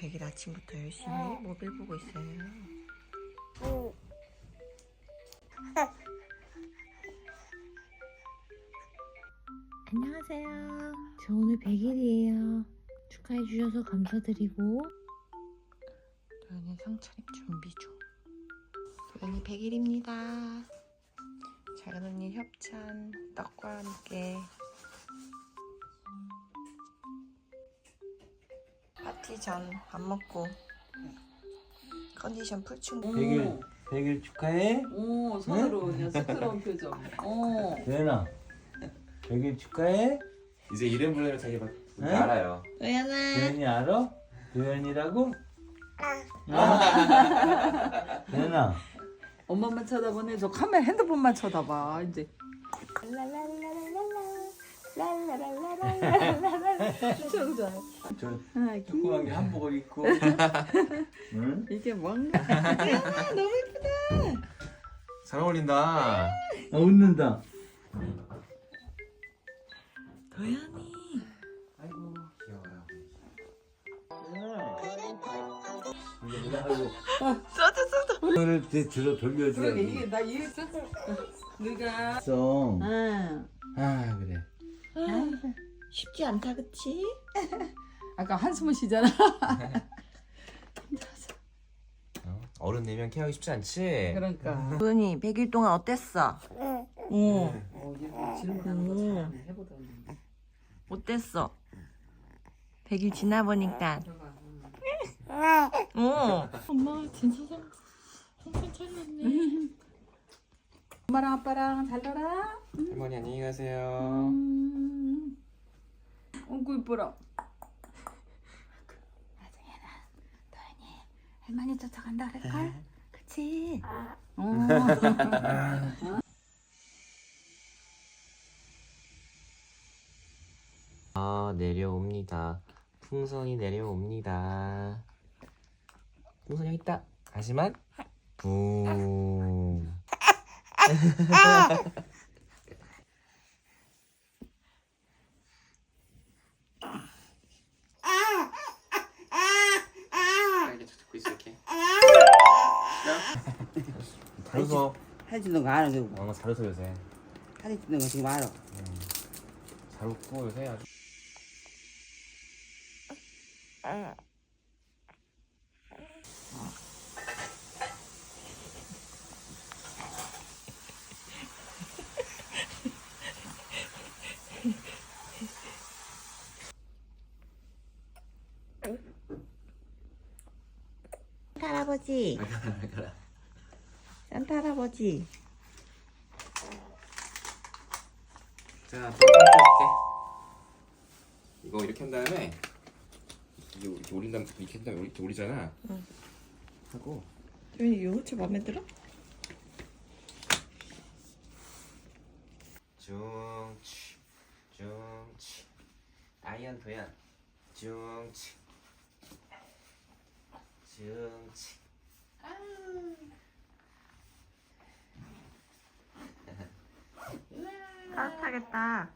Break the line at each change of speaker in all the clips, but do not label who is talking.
백일 아침부터 열심히 모빌 보고 있어요.
안녕하세요. 저 오늘 100일이에요. 축하해 주셔서 감사드리고
도현이 상차림 준비 중. 도현이 100일입니다. 작은 언니 협찬 떡과 함께 파티 전밥 먹고 컨디션 풀충.
100일 100일 축하해.
오 손으로 그냥 쑥스러운 표정. 오.
도현아 100일 축하해.
이제 이름 부르면 자기 막
네?
알아요.
도현아.
도현이 알아? 도현이라고? 아. 도현아
엄마만 쳐다보네. 저 카메라 핸드폰만 쳐다봐 이제. 진짜 그죠?
저
아,
조그만 게 한복을 입고 응?
이게 뭔가.
잘 어울린다.
아, 웃는다.
도현이.
아이고 귀여워요.
써도 써도.
오늘 들- 들어 돌려줘.
그러게 이게 나 이해했어. 네가.
송.
응.
아 그래.
쉽지 않다 그치?
아까 한숨을 쉬잖아.
어? 어른 네명 케어하기 쉽지 않지.
그러니까.
도현이 100일 동안 어땠어? 응.
어, 질문하는 거 해보던데.
어땠어? 100일 지나보니까.
들어가.
어.
엄마가 진짜 상, 상상 차렸네.
엄마랑 아빠랑 잘 놀아.
할머니 안녕히 가세요.
음. 어구 이뻐라. 할머니 쫓아간다 그럴걸? 그치? 어.
아 내려옵니다. 풍선이 내려옵니다. 풍선 여기 있다. 하지만 붕. 이렇게 잡고 있을게. 잘 웃어.
사진 찍는 거 알아, 지금.
어, 잘 웃어 요새.
사진 찍는 거 지금 알아.
잘 웃고 요새 아주.
할아버지. 산타 할아버지.
자, 또 펼쳐줄게. 이거 이렇게 한 다음에 이렇게 올린 다음 이렇게 한 다음에 이렇게 올리잖아. 하고
도현이 요거트 마음에 들어?
중치 중치 아이언 도연 중치 중치
따뜻하겠다.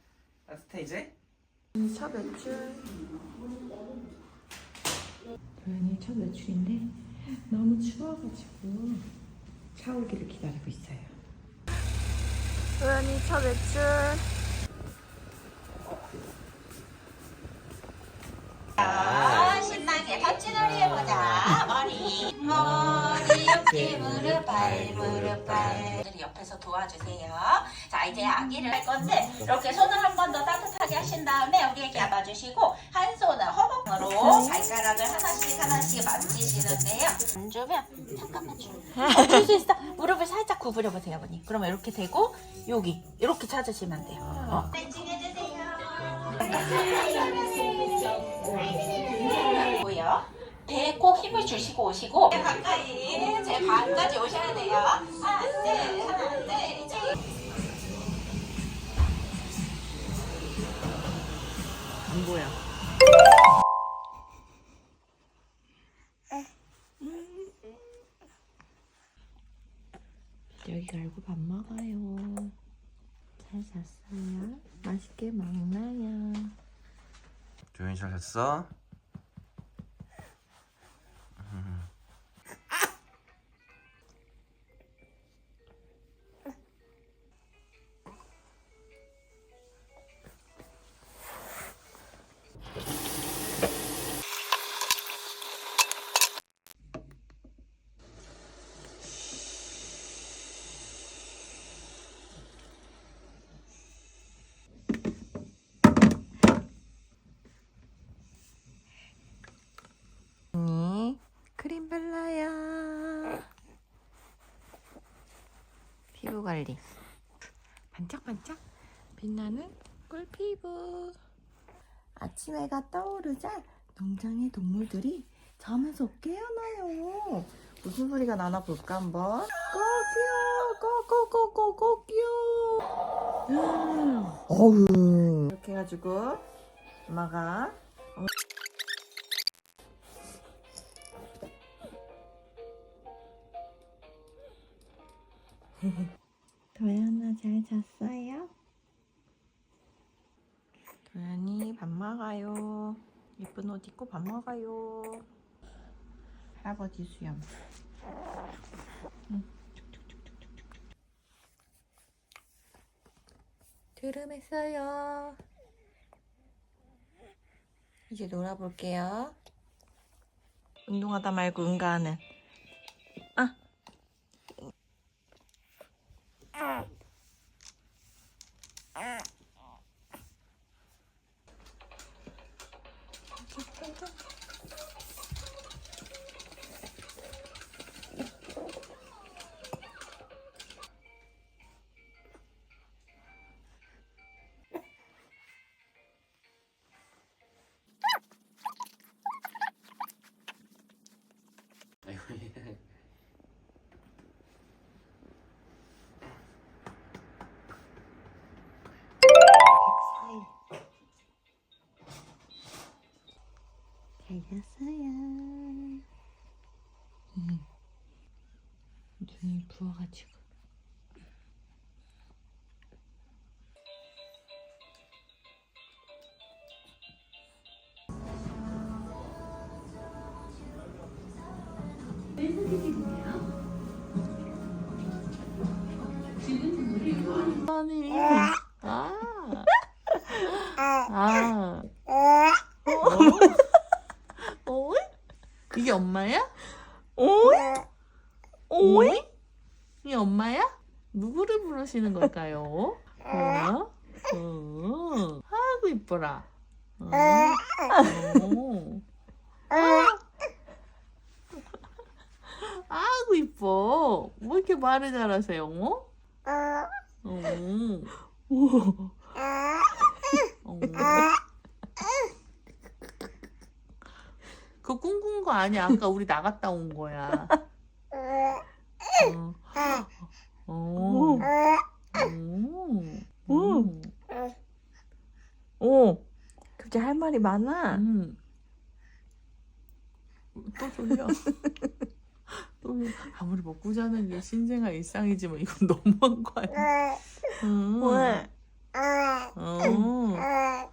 따뜻해 이제?
첫 외출.
도현이 첫 외출인데 너무 추워가지고 차 오기를 기다리고 있어요.
도현이 첫 외출.
어깨 무릎 발 무릎 발 옆에서 도와주세요. 자 이제 아기를 할 건데 이렇게 손을 한 번 더 따뜻하게 하신 다음에 우리 애기 잡아주시고 한 손을 허벅으로 발가락을 하나씩 하나씩 만지시는데요. 안 주면 잠깐만 줄수 있어. 무릎을 살짝 구부려 보세요 어머니. 그러면 이렇게 되고 여기 이렇게 찾으시면 돼요. 어. 고요. 배에 꼭 힘을 주시고 오시고 가까이 제 반까지 오셔야 돼요. 하나, 둘, 하나, 둘, 셋.
안 보여.
여기 갈고 밥 먹어요. 잘 잤어요? 맛있게 먹나요?
조연이 잘 잤어?
빨리. 반짝반짝 빛나는 꿀피부. 아침 해가 떠오르자 농장의 동물들이 잠에서 깨어나요. 무슨 소리가 나나 볼까 한번. 꼬끼요, 꼬꼬꼬꼬 꼬끼요. 어우. 이렇게 해가지고 엄마가 도연아 잘 잤어요? 도연이 밥 먹어요. 예쁜 옷 입고 밥 먹어요. 할아버지 수염. 응. 드름했어요. 이제 놀아볼게요. 운동하다 말고 응가하는. 아. 잘 잤어요. 눈이 부어가지고. 아니, 아, 아, 어? 이게 엄마야? 오이? 오이? 이게 엄마야? 부르시는 걸까요? 어? 어. 아이고 이뻐라. 어. 어. 아이고 이뻐. 뭐 이렇게 말을 잘하세요? 어? 어. 어. 그거 꿈꾼 거 아니야. 아까 우리 나갔다 온 거야. 어. 어. 오. 오. 갑자기 할 말이 많아. 음. 또 졸려. 또 아무리 먹고 자는 게 신생아 일상이지만 이건 너무한 거 아니야? 음. 왜? 어.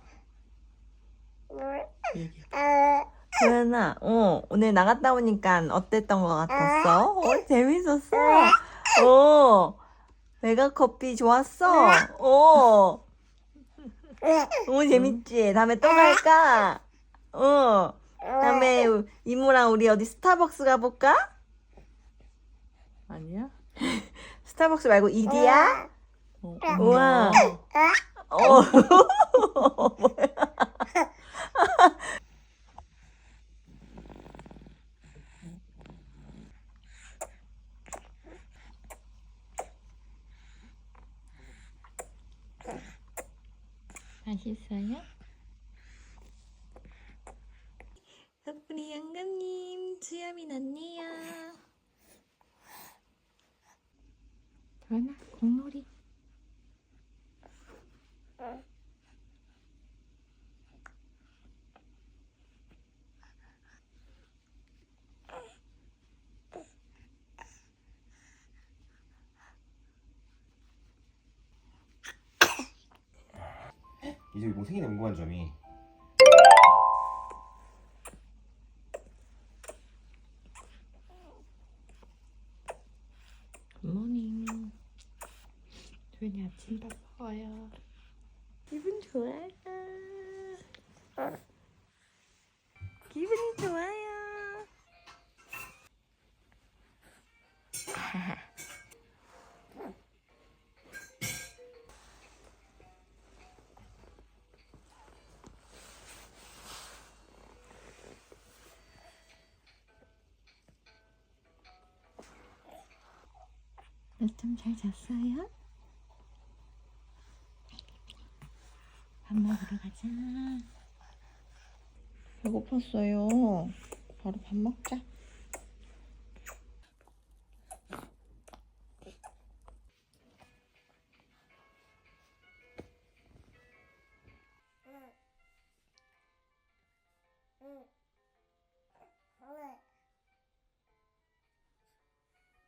얘기해.
도연아, 어, 오늘 나갔다 오니까 어땠던 것 같았어? 어, 재밌었어? 어, 메가 커피 좋았어? 어, 너무 재밌지? 다음에 또 갈까? 어, 다음에 이모랑 우리 어디 스타벅스 가볼까?
아니야?
스타벅스 말고 이디야?
어,
우와. 어,
맛있어요?
우리 양가님 수염이 났네요. 도연아 공놀이.
이제 뭐 생기네 궁금한 점이.
굿모닝. 도연이 아침 밥 먹어요. 기분 좋아요.
낮잠 잘 잤어요? 밥 먹으러 가자.
배고팠어요. 바로 밥 먹자.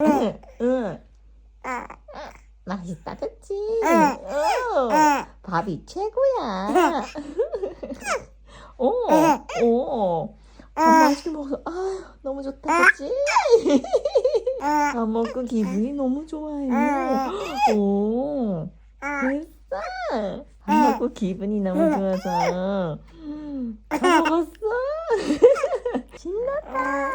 응, 응. 맛있다 그치? 오, 밥이 최고야. 오, 오. 어, 어. 밥 맛있게 먹어 아 너무 좋다 그치? 밥 먹고 기분이 너무 좋아요. 오 어. 됐어. 밥 먹고 기분이 너무 좋아서. 다 먹었어? 신났다.